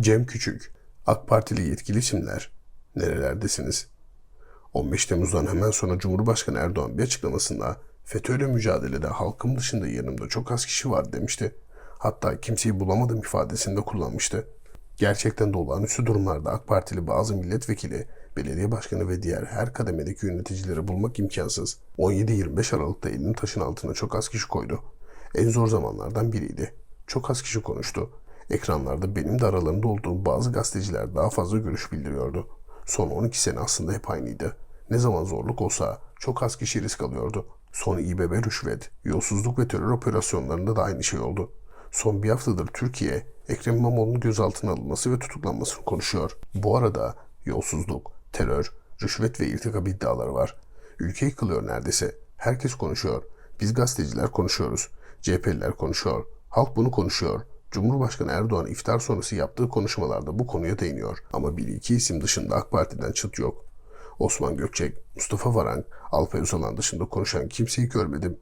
Cem Küçük, AK Partili yetkili isimler, nerelerdesiniz? 15 Temmuz'dan hemen sonra Cumhurbaşkanı Erdoğan bir açıklamasında FETÖ'yle mücadelede halkım dışında yanımda çok az kişi var demişti. Hatta kimseyi bulamadım ifadesini de kullanmıştı. Gerçekten de olağanüstü durumlarda AK Partili bazı milletvekili, belediye başkanı ve diğer her kademedeki yöneticileri bulmak imkansız. 17-25 Aralık'ta elini taşın altına çok az kişi koydu. En zor zamanlardan biriydi. Çok az kişi konuştu. Ekranlarda benim de aralarında olduğum bazı gazeteciler daha fazla görüş bildiriyordu. Son 12 sene aslında hep aynıydı. Ne zaman zorluk olsa çok az kişi risk alıyordu. Son İBB rüşvet, yolsuzluk ve terör operasyonlarında da aynı şey oldu. Son bir haftadır Türkiye, Ekrem İmamoğlu'nun gözaltına alınması ve tutuklanmasını konuşuyor. Bu arada yolsuzluk, terör, rüşvet ve irtikap iddiaları var. Ülke yıkılıyor neredeyse. Herkes konuşuyor. Biz gazeteciler konuşuyoruz. CHP'liler konuşuyor. Halk bunu konuşuyor. Cumhurbaşkanı Erdoğan iftar sonrası yaptığı konuşmalarda bu konuya değiniyor. Ama bir iki isim dışında AK Parti'den çıt yok. Osman Gökçek, Mustafa Varank, Alpay Özalan dışında konuşan kimseyi görmedim.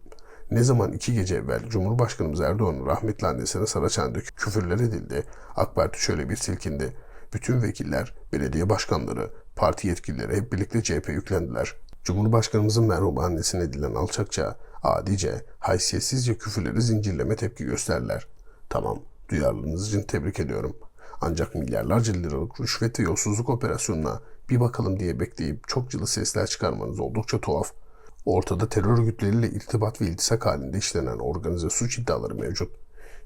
Ne zaman iki gece evvel Cumhurbaşkanımız Erdoğan'ın rahmetli annesine Saraçhane'de küfürler edildi. AK Parti şöyle bir silkindi. Bütün vekiller, belediye başkanları, parti yetkilileri hep birlikte CHP yüklendiler. Cumhurbaşkanımızın merhum annesine edilen alçakça, adice, haysiyetsizce küfürleri zincirleme tepki gösterdiler. Tamam, duyarlılığınız için tebrik ediyorum. Ancak milyarlarca liralık rüşvet ve yolsuzluk operasyonuna bir bakalım diye bekleyip çok cılı sesler çıkarmanız oldukça tuhaf. Ortada terör örgütleriyle irtibat ve iltisak halinde işlenen organize suç iddiaları mevcut.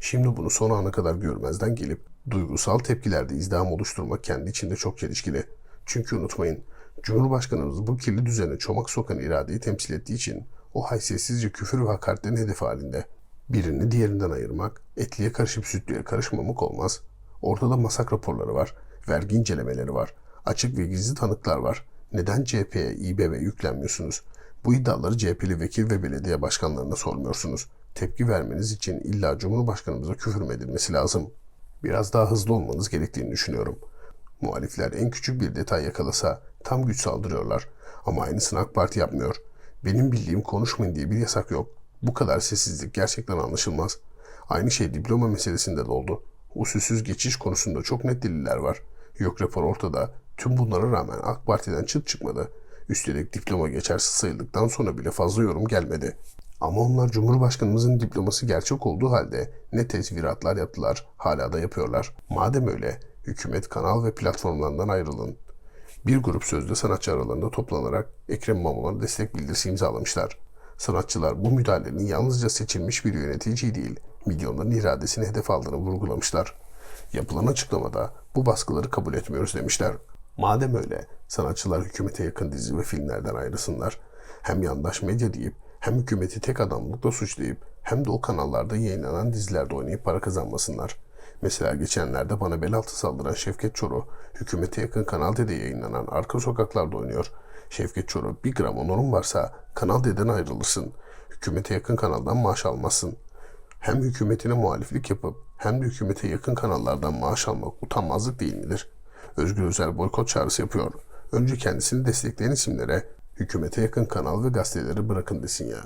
Şimdi bunu son ana kadar görmezden gelip duygusal tepkilerde izdiham oluşturmak kendi içinde çok çelişkili. Çünkü unutmayın, Cumhurbaşkanımız bu kirli düzene çomak sokan iradeyi temsil ettiği için o haysiyetsizce küfür ve hakaretlerin hedefi halinde. Birini diğerinden ayırmak, etliye karışıp sütlüye karışmamak olmaz. Ortada masak raporları var, vergi incelemeleri var, açık ve gizli tanıklar var. Neden CHP'ye, İBB yüklenmiyorsunuz? Bu iddiaları CHP'li vekil ve belediye başkanlarına sormuyorsunuz. Tepki vermeniz için illa Cumhurbaşkanımıza küfür edilmesi lazım? Biraz daha hızlı olmanız gerektiğini düşünüyorum. Muhalifler en küçük bir detay yakalasa tam güç saldırıyorlar. Ama aynısını AK Parti yapmıyor. Benim bildiğim konuşmayın diye bir yasak yok. Bu kadar sessizlik gerçekten anlaşılmaz. Aynı şey diploma meselesinde de oldu. Usulsüz geçiş konusunda çok net deliller var. Yok rapor ortada. Tüm bunlara rağmen AK Parti'den çıt çıkmadı. Üstelik diploma geçersiz sayıldıktan sonra bile fazla yorum gelmedi. Ama onlar Cumhurbaşkanımızın diploması gerçek olduğu halde ne tezviratlar yaptılar, hala da yapıyorlar. Madem öyle, hükümet kanal ve platformlarından ayrılın. Bir grup sözde sanatçı aralarında toplanarak Ekrem İmamoğlu'na destek bildirisi imzalamışlar. Sanatçılar bu müdahalenin yalnızca seçilmiş bir yönetici değil, milyonların iradesini hedef aldığını vurgulamışlar. Yapılan açıklamada bu baskıları kabul etmiyoruz demişler. Madem öyle, sanatçılar hükümete yakın dizi ve filmlerden ayrılsınlar. Hem yandaş medya deyip hem hükümeti tek adamlıkla suçlayıp hem de o kanallarda yayınlanan dizilerde oynayıp para kazanmasınlar. Mesela geçenlerde bana bel altı saldıran Şevket Çoruh, hükümete yakın Kanal D'de yayınlanan Arka Sokaklarda oynuyor. Şevket Çoruh bir gram onurun varsa Kanal D'den ayrılırsın. Hükümete yakın kanaldan maaş almazsın. Hem hükümetine muhaliflik yapıp hem de hükümete yakın kanallardan maaş almak utanmazlık değil midir? Özgür Özel boykot çağrısı yapıyor. Önce kendisini destekleyen isimlere hükümete yakın kanal ve gazeteleri bırakın desin ya.